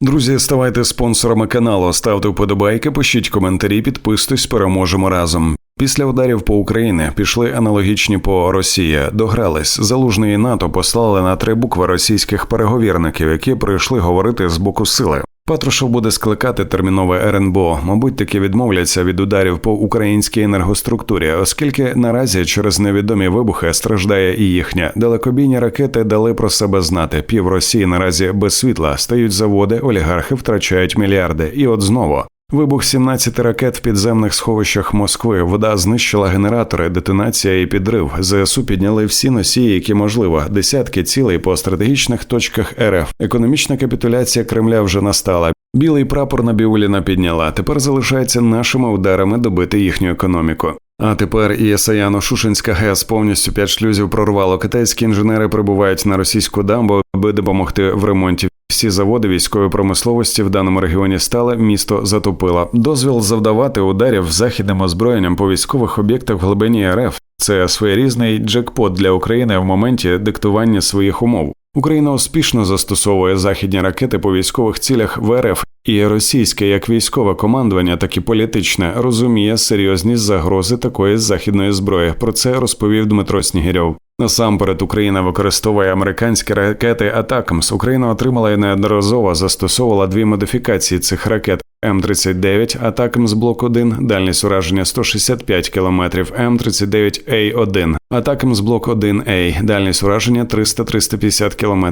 Друзі, ставайте спонсорами каналу, ставте вподобайки, пишіть коментарі, підписуйтесь, переможемо разом. Після ударів по Україні пішли аналогічні по Росії. Догрались. Залужний НАТО послали на три букви російських переговірників, які прийшли говорити з боку сили. Патрушев буде скликати термінове РНБО. Мабуть, таки відмовляться від ударів по українській енергоструктурі, оскільки наразі через невідомі вибухи страждає і їхня. Далекобійні ракети дали про себе знати. Пів Росії наразі без світла стають заводи, олігархи втрачають мільярди. І от знову. Вибух 17 ракет в підземних сховищах Москви. Вода знищила генератори, детонація і підрив. ЗСУ підняли всі носії, які можливо. Десятки цілей по стратегічних точках РФ. Економічна капітуляція Кремля вже настала. Білий прапор на Біуліна підняла. Тепер залишається нашими ударами добити їхню економіку. А тепер і Саяно-Шушинська ГЕС повністю п'ять шлюзів прорвало. Китайські інженери прибувають на російську дамбу, аби допомогти в ремонті. Всі заводи військової промисловості в даному регіоні стали, місто затопило. Дозвіл завдавати ударів західним озброєнням по військових об'єктах в глибині РФ. Це своєрізний джекпот для України в моменті диктування своїх умов. Україна успішно застосовує західні ракети по військових цілях в РФ, і російське як військове командування, так і політичне розуміє серйозність загрози такої західної зброї. Про це розповів Дмитро Снігирьов. Насамперед Україна використовує американські ракети Атакамс. Україна отримала і неодноразово застосовувала дві модифікації цих ракет. М39 Атакамс блок 1 дальність ураження 165 км, М39А1 Атакамс блок 1А, дальність ураження 300-350 км.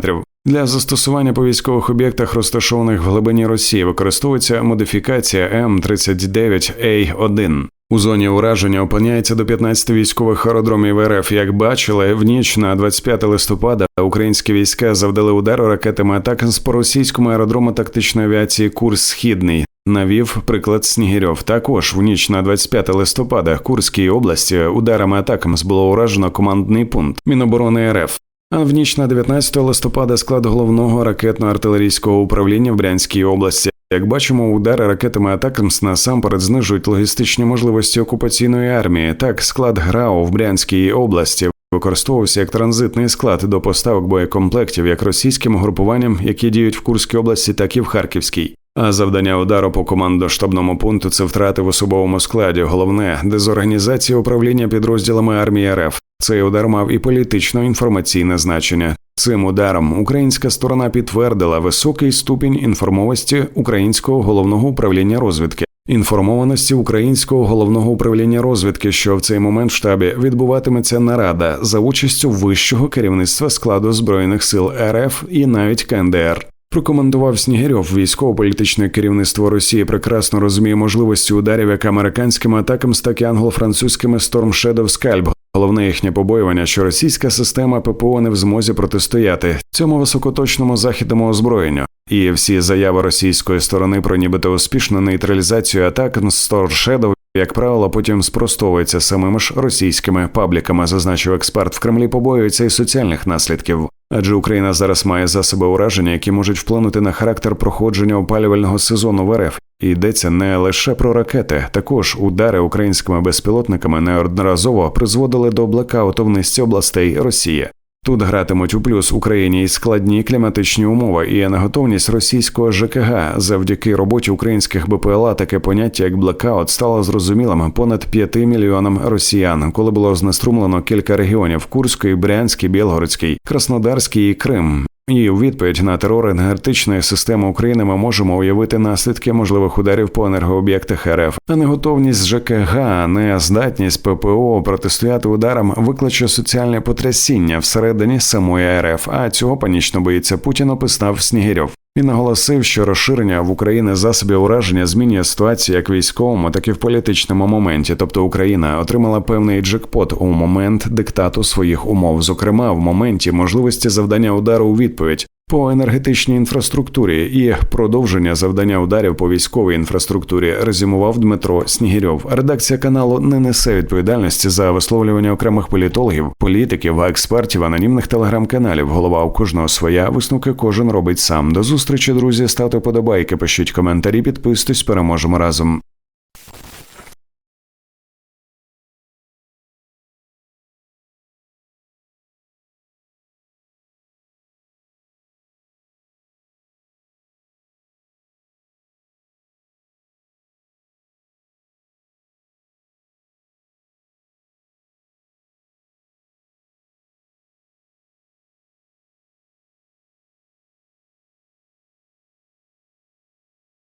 Для застосування по військових об'єктах, розташованих в глибині Росії, використовується модифікація М39А1. У зоні ураження опиняється до 15 військових аеродромів РФ. Як бачили, в ніч на 25 листопада українські війська завдали удару ракетами атак по російському аеродрому тактичної авіації Курс Східний. Навів приклад Снігирьов. Також в ніч на 25 листопада Курській області ударами атакам було уражено командний пункт Міноборони РФ. А в ніч на 19 листопада склад головного ракетно-артилерійського управління в Брянській області. Як бачимо, удари ракетами Атакамс насамперед знижують логістичні можливості окупаційної армії. Так, склад ГРАУ в Брянській області використовувався як транзитний склад до поставок боєкомплектів як російським угрупуванням, які діють в Курській області, так і в Харківській. А завдання удару по командно-штабному пункту це втрати в особовому складі. Головне дезорганізація управління підрозділами армії РФ. Цей удар мав і політично-інформаційне значення. Цим ударом українська сторона підтвердила високий ступінь інформованості українського головного управління розвідки. Інформованості українського головного управління розвідки, що в цей момент в штабі відбуватиметься нарада за участю вищого керівництва складу збройних сил РФ і навіть КНДР. Прокоментував Снігирьов, військово-політичне керівництво Росії прекрасно розуміє можливості ударів як американськими атаками, так і англо-французькими Storm Shadow Scalp. Головне їхнє побоювання, що російська система ППО не в змозі протистояти цьому високоточному західному озброєнню. І всі заяви російської сторони про нібито успішну нейтралізацію атак Storm Shadow, як правило, потім спростовується самими ж російськими пабліками, зазначив експерт в Кремлі, побоюється і соціальних наслідків. Адже Україна зараз має засоби ураження, які можуть вплинути на характер проходження опалювального сезону в РФ. Йдеться не лише про ракети, також удари українськими безпілотниками неодноразово призводили до блекауту в низці областей Росії. Тут гратимуть у плюс Україні і складні кліматичні умови і неготовність російського ЖКГ завдяки роботі українських БПЛА таке поняття як блекаут стало зрозумілим понад 5 мільйонам росіян, коли було знеструмлено кілька регіонів Курський, Брянський, Білгородський, Краснодарський і Крим. І у відповідь на терор енергетичної системи України ми можемо уявити наслідки можливих ударів по енергооб'єктах РФ, а неготовність ЖКГ, не здатність ППО протистояти ударам викличе соціальне потрясіння всередині самої РФ. А цього панічно боїться Путін описав Снігирьов. Він наголосив, що розширення в Україні засобів ураження змінює ситуацію як військовому, так і в політичному моменті. Тобто Україна отримала певний джекпот у момент диктату своїх умов, зокрема в моменті можливості завдання удару у відповідь по енергетичній інфраструктурі і продовження завдання ударів по військовій інфраструктурі резюмував Дмитро Снігірьов. Редакція каналу не несе відповідальності за висловлювання окремих політологів, політиків, експертів, анонімних телеграм-каналів. Голова у кожного своя висновки кожен робить сам. До зустрічі, друзі. Ставте подобайки, пишіть коментарі, підписуйтесь, переможемо разом.